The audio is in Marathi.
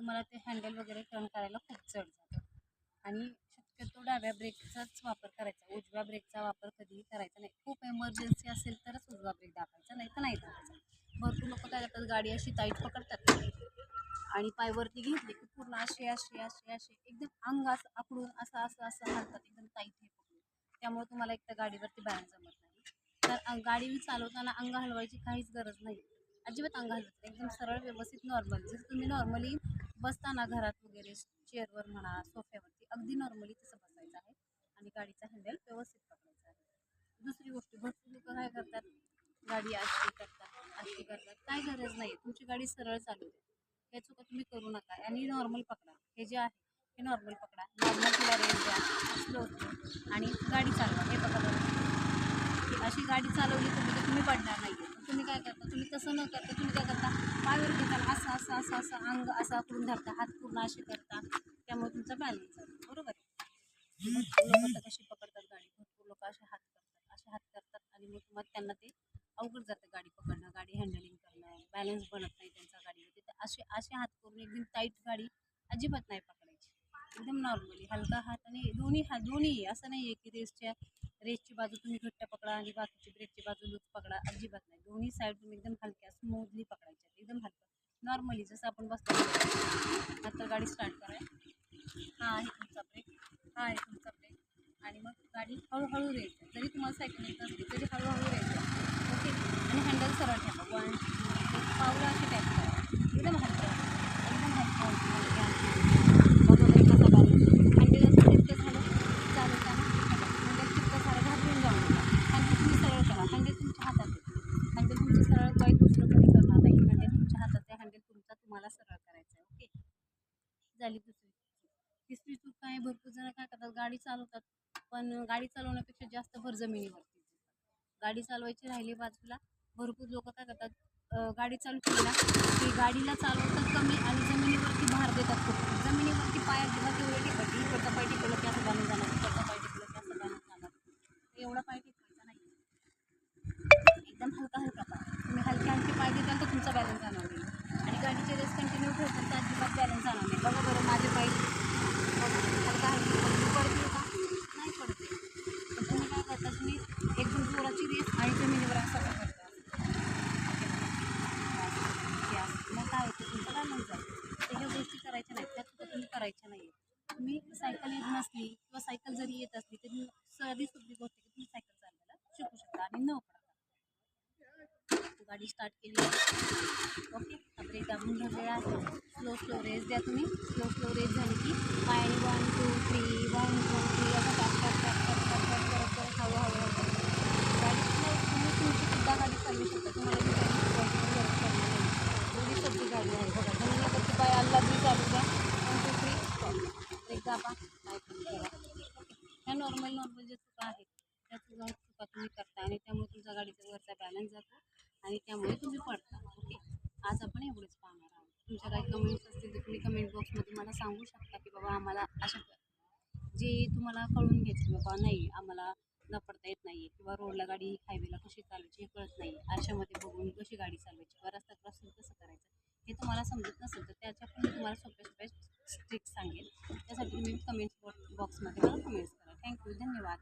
तुम्हाला ते हँडल वगैरे टर्न करायला खूप जड जातं. आणि शक्यतो डाव्या ब्रेकचाच वापर करायचा. उजव्या ब्रेकचा वापर कधीही करायचा नाही. खूप एमर्जन्सी असेल तरच उजवा ब्रेक दाबायचा नाही तर नाही दाबायचा. भरपूर लोक काय करतात गाडी अशी टाईट पकडतात. आणि पायवरती घेतली की पूर्ण असे असे असे असे. एकदम अंग असं आकडून असं असं असं हालतात एकदम टाईट हे पकडून. त्यामुळे तुम्हाला एक तर गाडीवरती बॅलन्स जमत नाही. तर गाडी चालवताना अंग हलवायची काहीच गरज नाही. अजिबात अंग हलवत नाही. एकदम सरळ व्यवस्थित नॉर्मल जसं तुम्ही नॉर्मली बसताना घरात वगैरे चेअरवर म्हणा सोफ्यावरती अगदी नॉर्मली तसं बसायचं आहे. आणि गाडीचा हँडल व्यवस्थित पकडायचा आहे. दुसरी गोष्ट भरपूर लोक काय करतात? गाडी अशी करतात अशी करतात. काय गरज नाही तुमची गाडी सरळ चालू द्या. हे चुका तुम्ही करू नका. आणि नॉर्मल पकडा. हे जे आहे हे नॉर्मल पकडा. नॉर्मल तिला रेंज द्या. स्लो आणि गाडी चालवा. हे पकडा. अशी गाडी चालवली तुम्ही तर म्हणजे तुम्ही पडणार नाही आहे तुम्ही काय करता? तुम्ही तसं न करता तुम्ही काय करता? असं असं असं अंग असं आकडून धरता हात पूर्ण असे करता त्यामुळे तुमचा बॅलन्स जातो बरोबर आहे? भरपूर लोक तर कशी पकडतात गाडी. भरपूर लोक असे हात करतात. असे हात करतात आणि मग मग त्यांना ते अवघड जातं गाडी पकडणं गाडी हँडलिंग करणं बॅलन्स बनत नाही त्यांचा गाडीमध्ये तर असे असे हात करून एकदम टाईट गाडी अजिबात नाही पकडायची. एकदम नॉर्मली हलका हात आणि दोन्ही हात दोन्ही असं नाही आहे की रेसच्या रेसची बाजू तुम्ही घट्ट पकडा आणि बाकीची ब्रेकची बाजू लूज पकडा. अजिबात नाही. दोन्ही साईड तुम्ही एकदम हलक्या स्मूथली पकडा. नॉर्मली जसं आपण बसतो. आता गाडी स्टार्ट करा हा आहे तुमचा ब्रेक. हा आहे तुमचा ब्रेक. आणि मग गाडी हळूहळू रेट जरी तुम्हाला सायकल येत नसली तरी हळूहळू रेट ओके? आणि हँडल सरळ ठेवा वन पावलं असे टॅप करा एकदम हलकं एकदम हलकं हलकं हलकं बघा बरं कसा balance. हँडल असं तितकं झालं चालवताना हँडल तितकं झालं घाबरून जाऊ नका हँडल तुम्ही सरळ करा हँडल तुमच्या हातात आहे हँडल तुमचं सरळ काही दुसरं कोणी करणार नाही हँडल तुमच्या हातात आहे हँडल तुमचा तुम्हाला सरळ करायचा आहे ओके झाली दुसरी तिसरी चूक काय भरपूर जण काय करतात गाडी चालवतात. पण गाडी चालवण्यापेक्षा जास्त भर जमिनीवरती. गाडी चालवायची राहिली बाजूला भरपूर लोक काय करतात गाडी चालू केला की गाडीला चालवतात कमी आणि जमिनीवरती भार देतात खूप. जमिनीवरती पाय जेव्हा तेवढे टिकत इकडचा पाय टिकवलं की असं बांधून जाणार इकडचा पाय टिकलं की असं बांधून जाणार एवढा पाय टिकवायचा नाही. एकदम हलका हलका पाय. तुम्ही हलके हलके पाय देताल तर तुमचा बॅलन्स जाणार नाही. आणि गाडीचे रेस कंटिन्यू ठेवताल तर अजिबात बॅलन्स जाणार नाही. बघा बरं माझे पाय बघा हलका हलका पडते का नाही पडते तर तुम्ही काय करता तुम्ही एकदम जोराची रेस आणि जमिनीवर असं मग काय होतं तुमचं बॅलन्स जाईल तर ह्या गोष्टी करायच्या नाहीत त्या चुका तुम्ही करायच्या नाही तुम्ही सायकल येत नसली किंवा सायकल जरी येत असली तरी साधी सोपी गोष्ट की तुम्ही सायकल चालवायला शिकू शकता आणि न पडता गाडी स्टार्ट केली ओके ब्रेक दाबून धरलेला आहे स्लो स्लो रेस द्या तुम्ही स्लो स्लो रेस झाली की पायाने one two three one two three असं tap tap tap tap tap tap करत करत हळू हळू हळू गाडी तुम्ही तुमची सुद्धा गाडी चालवू शकता तुम्हाला मी काही शिकवायची गरज पडणार नाही एवढी सोपी गाडी आहे बघा जमिनीवरती पाय अल्लादी चालू द्या वन टू थ्री स्टॉप काय ह्या नॉर्मल नॉर्मल ज्या चुका आहेत त्या चुका चुका तुम्ही करता आणि त्यामुळे तुमचा गाडीचा वरचा बॅलन्स जातो आणि त्यामुळे तुम्ही पडता. ओके आज आपण एवढंच पाहणार आहोत. तुमच्या काही कमेंट्स असतील तर तुम्ही कमेंट बॉक्समध्ये मला सांगू शकता की बाबा आम्हाला अशा जे तुम्हाला कळून घ्यायचं बाबा नाही आम्हाला न पडता येत नाही किंवा रोडला गाडी हायवेला कशी चालवायची हे कळत नाही आरशामध्ये बघून कशी गाडी चालवायची? किंवा रस्ता क्रॉसिंग कसं करायचं? हे तुम्हाला समजत नसेल तर त्याच्या पण मी तुम्हाला सोप्या सोप्या ट्रिक्स सांगेल त्यासाठी तुम्ही कमेंट्स बॉक्समध्ये मला कमेंट्स करा. थँक्यू धन्यवाद.